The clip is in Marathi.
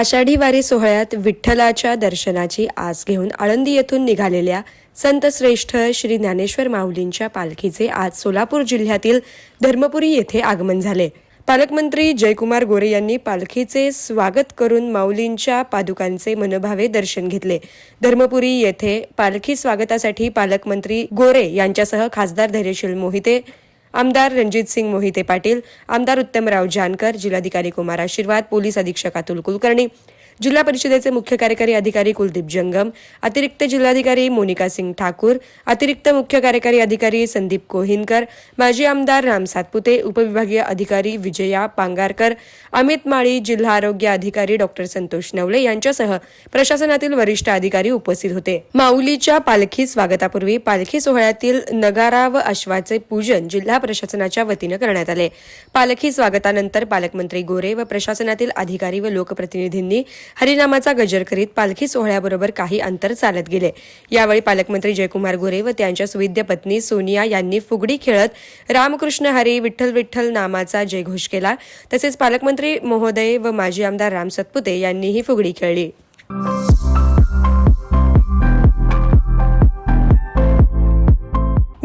आषाढी वारी सोहळ्यात विठ्ठलाच्या दर्शनाची आस घेऊन आळंदी येथून निघालेल्या संतश्रेष्ठ श्री ज्ञानेश्वर माऊलींच्या पालखीचे आज सोलापूर जिल्ह्यातील धर्मपुरी येथे आगमन झाले. पालकमंत्री जयकुमार गोरे यांनी पालखीचे स्वागत करून माऊलींच्या पादुकांचे मनोभावे दर्शन घेतले. धर्मपुरी येथे पालखी स्वागतासाठी पालकमंत्री गोरे यांच्यासह खासदार धैर्यशील मोहिते आमदार रणजितसिंग मोहिते पाटील आमदार उत्तमराव जानकर जिल्हाधिकारी कुमार आशीर्वाद पोलीस अधीक्षक अतुल कुलकर्णी जिल्हा परिषदेचे मुख्य कार्यकारी अधिकारी कुलदीप जंगम अतिरिक्त जिल्हाधिकारी मोनिका सिंग ठाकूर अतिरिक्त मुख्य कार्यकारी अधिकारी संदीप कोहिनकर माजी आमदार राम सातपुते उपविभागीय अधिकारी विजया पांगारकर अमित माळी जिल्हा आरोग्य अधिकारी डॉक्टर संतोष नवले यांच्यासह प्रशासनातील वरिष्ठ अधिकारी उपस्थित होते. माऊलीच्या पालखी स्वागतापूर्वी पालखी सोहळ्यातील नगारा व अश्वाचे पूजन जिल्हा प्रशासनाच्या वतीनं करण्यात आले. पालखी स्वागतानंतर पालकमंत्री गोरे व प्रशासनातील अधिकारी व लोकप्रतिनिधींनी हरिनामाचा गजर करीत पालखी सोहळ्याबरोबर काही अंतर चालत गेले. यावेळी पालकमंत्री जयकुमार गोरे व त्यांच्या सुविद्य पत्नी सोनिया यांनी फुगडी खेळत रामकृष्ण हरी विठ्ठल विठ्ठल नामाचा जयघोष केला. तसेच पालकमंत्री महोदय व माजी आमदार राम सतपुते यांनीही फुगडी खेळली.